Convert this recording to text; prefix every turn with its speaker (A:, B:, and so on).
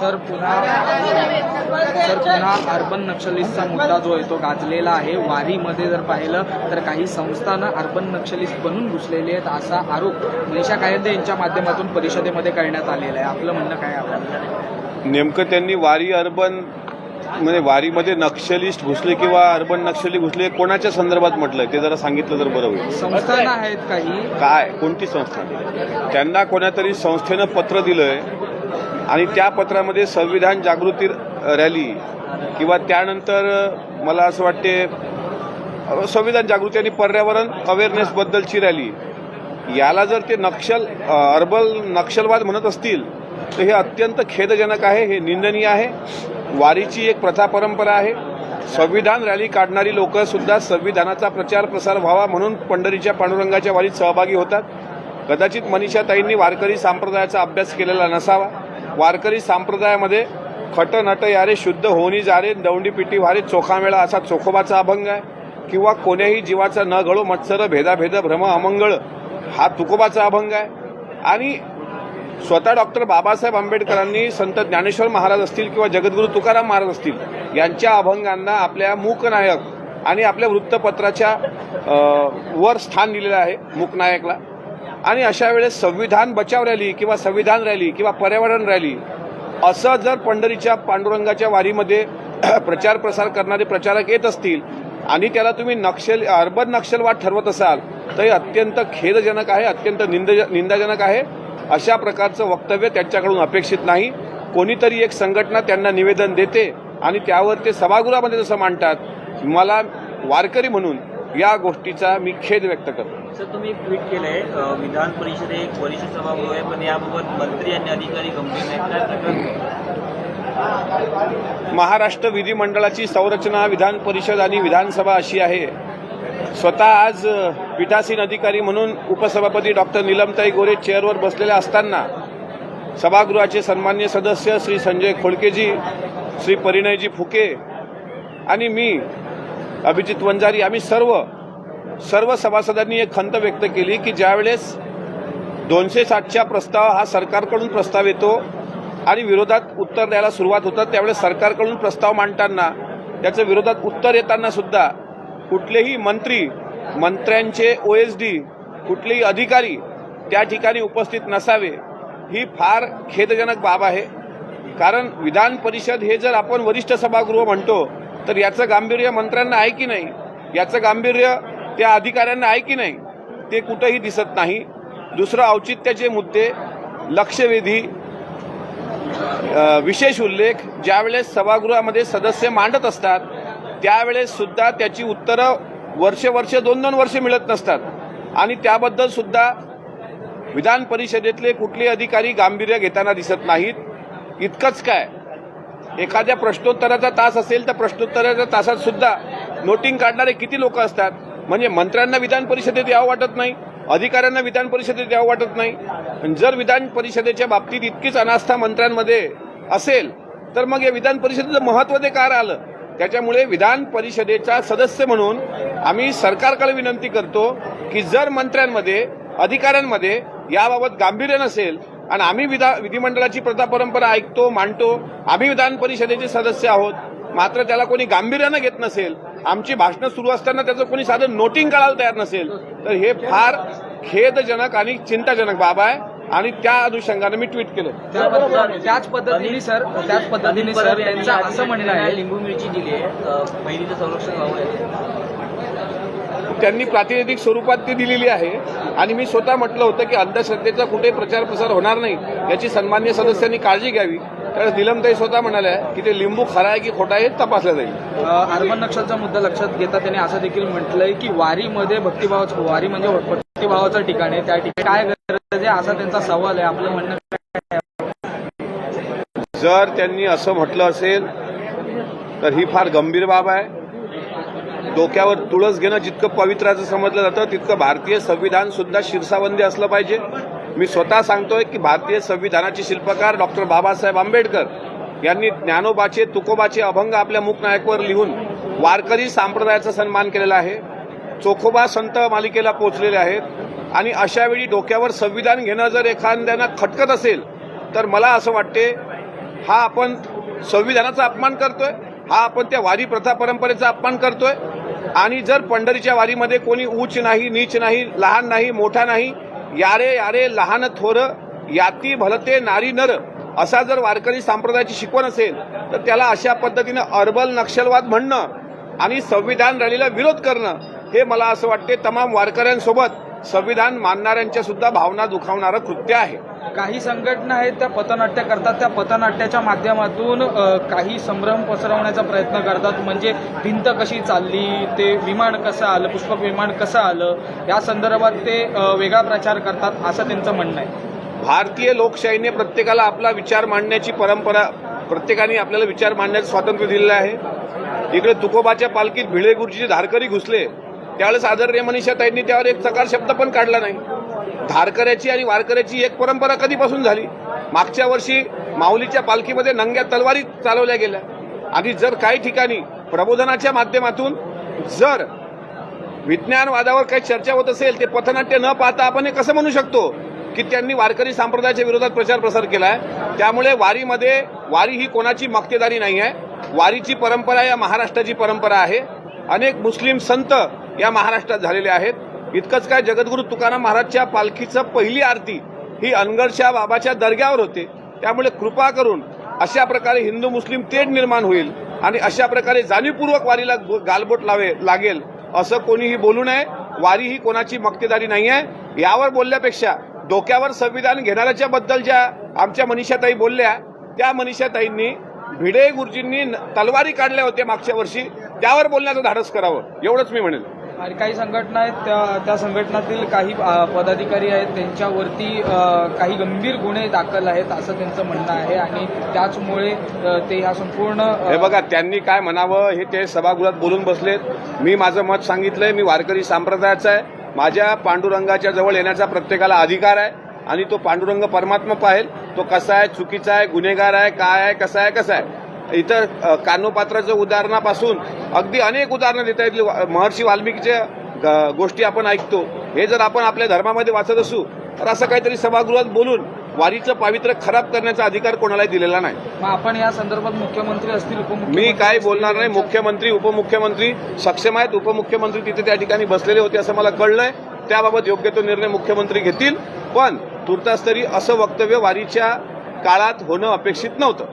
A: Sir पुन्हा sir पुन्हा urban नक्षलिस्टचा मुद्दा जो आहे तो गाजलेला आहे. वारीमध्ये जर पाहिलं तर काही संस्थानं अर्बन नक्षलिस्ट बनून घुसलेली आहेत असा आरोप मनीषा कायदे यांच्या माध्यमातून परिषदेमध्ये करण्यात आलेला आहे. आपलं म्हणणं काय आहे? आपल्याला
B: नेमकं त्यांनी वारी अर्बन म्हणजे वारीमध्ये नक्षलिस्ट घुसले किंवा अर्बन नक्षली घुसले कोणाच्या संदर्भात म्हटलंय? ते जरा सांगितलं तर बरं होईल.
A: संस्थानं आहेत काही.
B: काय? कोणती संस्था? त्यांना कोणातरी संस्थेनं पत्र दिलंय आणि त्या पत्रामध्ये संविधान जागृती रॅली किंवा त्यानंतर मला असं वाटते संविधान जागृती आणि पर्यावरण अवेअरनेस बद्दलची रॅली. याला जर ते नक्षल अर्बल नक्षलवाद म्हणत असतील तर हे अत्यंत खेदजनक आहे हे निंदनीय आहे. वारीची एक प्रथा परंपरा आहे. संविधान रॅली काढणारी लोक सुद्धा संविधानाचा प्रचार प्रसार व्हावा म्हणून पंढरीच्या पांडुरंगाच्या वारीत सहभागी होतात. कदाचित मनीषाताईंनी वारकरी संप्रदायाचा अभ्यास केलेला नसावा. वारकरी संप्रदायामध्ये खट नट यारे शुद्ध होणी जारे दौंडी पिटी वारे चोखामेळा असा चोखोबाचा अभंग आहे. किंवा कोण्याही जीवाचा न घडो मत्सर भेदाभेद भ्रम अमंगळ हा तुकोबाचा अभंग आहे. आणि स्वतः डॉक्टर बाबासाहेब आंबेडकरांनी संत ज्ञानेश्वर महाराज असतील किंवा जगद्गुरू तुकाराम महाराज असतील यांच्या अभंगांना आपल्या मूकनायक आणि आपल्या वृत्तपत्राच्या वर स्थान दिलेलं आहे मूकनायकला. आणि अशा वेळेस संविधान बचाव रॅली किंवा संविधान रॅली किंवा पर्यावरण रॅली असं जर पंढरीच्या पांडुरंगाच्या वारीमध्ये प्रचार प्रसार करणारे प्रचारक येत असतील आणि त्याला तुम्ही नक्षल अर्बन नक्षलवाद ठरवत असाल तर हे अत्यंत खेदजनक आहे अत्यंत निंद निंदाजनक आहे. अशा प्रकारचं वक्तव्य त्यांच्याकडून अपेक्षित नाही. कोणीतरी एक संघटना त्यांना निवेदन देते आणि त्यावर ते सभागृहामध्ये जसं मांडतात मला वारकरी म्हणून या गोष्टीचा मी खेद व्यक्त करतो.
C: सर तुम्ही एक ट्विट केलंय विधान परिषद एक वरिष्ठ सभागृह आहे पण याबाबत मंत्री आणि अधिकारी गंभीर प्रकार
B: महाराष्ट्र विधिमंडळाची संरचना विधान परिषद आणि विधानसभा अशी आहे. स्वतः आज पीठासीन अधिकारी म्हणून उपसभापती डॉक्टर निलमताई गोरे चेअरवर बसलेल्या असताना सभागृहाचे सन्मान्य सदस्य श्री संजय खोडकेजी श्री परिणयजी फुके आणि मी अभिजित वंजारी आम्ही सर्व सर्व सभासदांनी एक खंत व्यक्त केली की ज्यावेळेस दोनशे साठच्या प्रस्ताव हा सरकारकडून प्रस्ताव येतो आणि विरोधात उत्तर द्यायला सुरुवात होतात त्यावेळेस सरकारकडून प्रस्ताव मांडताना त्याचं विरोधात उत्तर येताना सुद्धा कुठलेही मंत्री मंत्र्यांचे ओ एस डी कुठलेही अधिकारी त्या ठिकाणी उपस्थित नसावे ही फार खेदजनक बाब आहे. कारण विधान परिषद हे जर आपण वरिष्ठ सभागृह म्हणतो तर याचं गांभीर्य मंत्र्यांना आहे की नाही? याचं गांभीर्य त्या अधिकाऱ्यांना आहे की नाही? ते कुठंही दिसत नाही. दुसरं औचित्याचे मुद्दे लक्षवेधी विशेष उल्लेख ज्यावेळेस सभागृहामध्ये सदस्य मांडत असतात त्यावेळेस सुद्धा त्याची उत्तरं वर्ष वर्ष दोन दोन वर्ष मिळत नसतात. आणि त्याबद्दल सुद्धा विधान परिषदेतले कुठले अधिकारी गांभीर्य घेताना दिसत नाहीत. इतकंच काय? एखाद्या प्रश्नोत्तराचा तास असेल तर प्रश्नोत्तराच्या तासात सुद्धा नोटिंग काढणारे किती लोक असतात? म्हणजे मंत्र्यांना विधान परिषदेत यावं वाटत नाही अधिकाऱ्यांना विधान परिषदेत यावं वाटत नाही. जर विधान परिषदेच्या बाबतीत इतकीच अनास्था मंत्र्यांमध्ये असेल तर मग या विधान परिषदेचं महत्त्व ते का आलं त्याच्यामुळे विधान परिषदेचा सदस्य म्हणून आम्ही सरकारकडे विनंती करतो की जर मंत्र्यांमध्ये अधिकाऱ्यांमध्ये याबाबत गांभीर्य नसेल आणि आम्ही विधा विधिमंडळाची प्रथा परंपरा ऐकतो मांडतो आम्ही विधान परिषदेचे सदस्य आहोत मात्र त्याला कोणी गांभीर्यानं घेत नसेल आमची भाषणं सुरू असताना त्याचं कोणी साधं नोटिंग काढायला तयार नसेल तर हे फार खेदजनक आणि चिंताजनक बाब आहे. आणि त्या अनुषंगानं मी ट्विट केलं.
A: त्याच पद्धतीने सर त्याच पद्धतीने सर त्यांचं असं म्हणणं आहे
C: लिंबू मिरची दिली आहे. बहिणीचं संरक्षण.
B: त्यांनी प्रातिनिधिक स्वरूपात ती दिलेली आहे. आणि मी स्वतः म्हटलं होतं की अंधश्रद्धेचा कुठे प्रचार प्रसार होणार नाही याची सन्मान्य सदस्यांनी काळजी घ्यावी. त्यावेळेस निलमताई स्वतः म्हणाल्या की ते लिंबू खरा आहे की खोटा आहे तपासलं जाईल.
A: अर्बन नक्षलचा मुद्दा लक्षात घेता त्यांनी असं देखील म्हटलंय की वारीमध्ये भक्तिभावाचं वारी म्हणजे भक्तिभावाचं ठिकाण आहे. त्या ठिकाणी काय गरज आहे असा त्यांचा सवाल आहे. आपलं म्हणणं?
B: जर त्यांनी असं म्हटलं असेल तर ही फार गंभीर बाब आहे. डोक्यावर तुळस घेणं जितकं पवित्राचं समजलं जातं तितकं भारतीय संविधान सुद्धा शिरसाबंदी असलं पाहिजे. मी स्वतः सांगतोय की भारतीय संविधानाचे शिल्पकार डॉक्टर बाबासाहेब आंबेडकर यांनी ज्ञानोबाचे तुकोबाचे अभंग आपल्या मूकनायकवर लिहून वारकरी संप्रदायाचा सन्मान केलेला आहे. चोखोबा संत मालिकेला पोचलेले आहेत. आणि अशावेळी डोक्यावर संविधान घेणं जर एखाद्यानं खटकत असेल तर मला असं वाटते हा आपण संविधानाचा अपमान करतोय हा आपण त्या वारी प्रथा परंपरेचा अपमान करतोय. आणि जर पंढरीच्या वारीमध्ये कोणी उच्च नाही नीच नाही लहान नाही मोठा नाही यारे यारे लहान थोर याती भलते नारी नर असा जर वारकरी संप्रदायाची शिकवण असेल तर त्याला अशा पद्धतीनं अर्बल नक्षलवाद म्हणणं आणि संविधान रॅलीला विरोध करणं हे मला असं वाटते तमाम वारकऱ्यांसोबत संविधान मानणाऱ्यांच्या सुद्धा भावना दुखावणारं कृत्य आहे.
A: काही संघटना आहेत त्या पथनाट्य करतात. त्या पथनाट्याच्या माध्यमातून काही संभ्रम पसरवण्याचा प्रयत्न करतात. म्हणजे भिंत कशी चालली ते विमान कसं आलं पुष्पक विमान कसं आलं या संदर्भात ते वेगळा प्रचार करतात असं त्यांचं म्हणणं आहे.
B: भारतीय लोकशाहीने प्रत्येकाला आपला विचार मांडण्याची परंपरा प्रत्येकाने आपल्याला विचार मांडण्याचं स्वातंत्र्य दिलेलं आहे. इकडे तुकोबाच्या पालखीत भिळे गुरुजीचे धारकरी घुसले. त्यावेळेस आदरणीय मनीषाताईंनी त्यावर एक सकार शब्द पण काढला नाही. धारकऱ्याची आणि वारकऱ्याची एक परंपरा कधीपासून झाली? मागच्या वर्षी माऊलीच्या पालखीमध्ये नंग्या तलवारी चालवल्या गेल्या. आणि जर काही ठिकाणी प्रबोधनाच्या माध्यमातून जर विज्ञानवादावर काही चर्चा होत असेल ते पथनाट्य न पाहता आपण हे कसं म्हणू शकतो? की त्यांनी वारकरी संप्रदायाच्या विरोधात प्रचार प्रसार केला आहे त्यामुळे वारीमध्ये वारी ही कोणाची मक्तेदारी नाही आहे. वारीची परंपरा या महाराष्ट्राची परंपरा आहे. अनेक मुस्लिम संत या महाराष्ट्रात झालेले आहेत. इतकंच काय जगद्गुरू तुकाराम महाराजच्या पालखीचं पहिली आरती ही अनगडच्या बाबाच्या दर्ग्यावर होते. त्यामुळे कृपा करून अशा प्रकारे हिंदू मुस्लिम तेढ निर्माण होईल आणि अशा प्रकारे जाणीवपूर्वक वारीला गो- गालबोट लावे लागेल असं कोणीही बोलू नये. वारी ही कोणाची मक्तेदारी नाही आहे यावर बोलल्यापेक्षा डोक्यावर संविधान घेणाऱ्याच्या बद्दल ज्या आमच्या मनीषाताई बोलल्या त्या मनीषाताईंनी भिडे गुरुजींनी तलवारी काढल्या होत्या मागच्या वर्षी. त्यावर बोलण्याचं धाडस करावं. एवढंच मी म्हणेल.
A: आणि काही संघटना आहेत त्या त्या संघटनातील काही पदाधिकारी आहेत त्यांच्यावरती काही गंभीर गुन्हे दाखल आहेत असं त्यांचं म्हणणं आहे आणि त्याचमुळे ते ह्या संपूर्ण
B: हे बघा त्यांनी काय म्हणावं हे ते सभागृहात बोलून बसलेत. मी माझं मत सांगितलंय मी वारकरी संप्रदायाचा आहे. माझ्या पांडुरंगाच्या जवळ येण्याचा प्रत्येकाला अधिकार आहे आणि तो पांडुरंग परमात्मा पाहेल. तो कसा आहे चुकीचा आहे गुन्हेगार आहे काय आहे कसा आहे कसा आहे. इतर अ, कानोपात्राचं उदाहरणापासून अगदी अनेक उदाहरणं देता येतील. महर्षी वाल्मिकीच्या गोष्टी आपण ऐकतो. हे जर आपण आपल्या धर्मामध्ये वाचत असू तर असं काहीतरी सभागृहात बोलून वारीचं पावित्र्य खराब करण्याचा अधिकार कोणालाही दिलेला नाही.
A: आपण या संदर्भात मुख्यमंत्री असतील
B: मी काय बोलणार नाही. मुख्यमंत्री उपमुख्यमंत्री सक्षम आहेत. उपमुख्यमंत्री तिथे त्या ठिकाणी बसलेले होते असं मला कळलंय. त्याबाबत योग्य तो निर्णय मुख्यमंत्री घेतील. पण तुर्तास तरी असं वक्तव्य वारीच्या काळात होणं अपेक्षित नव्हतं.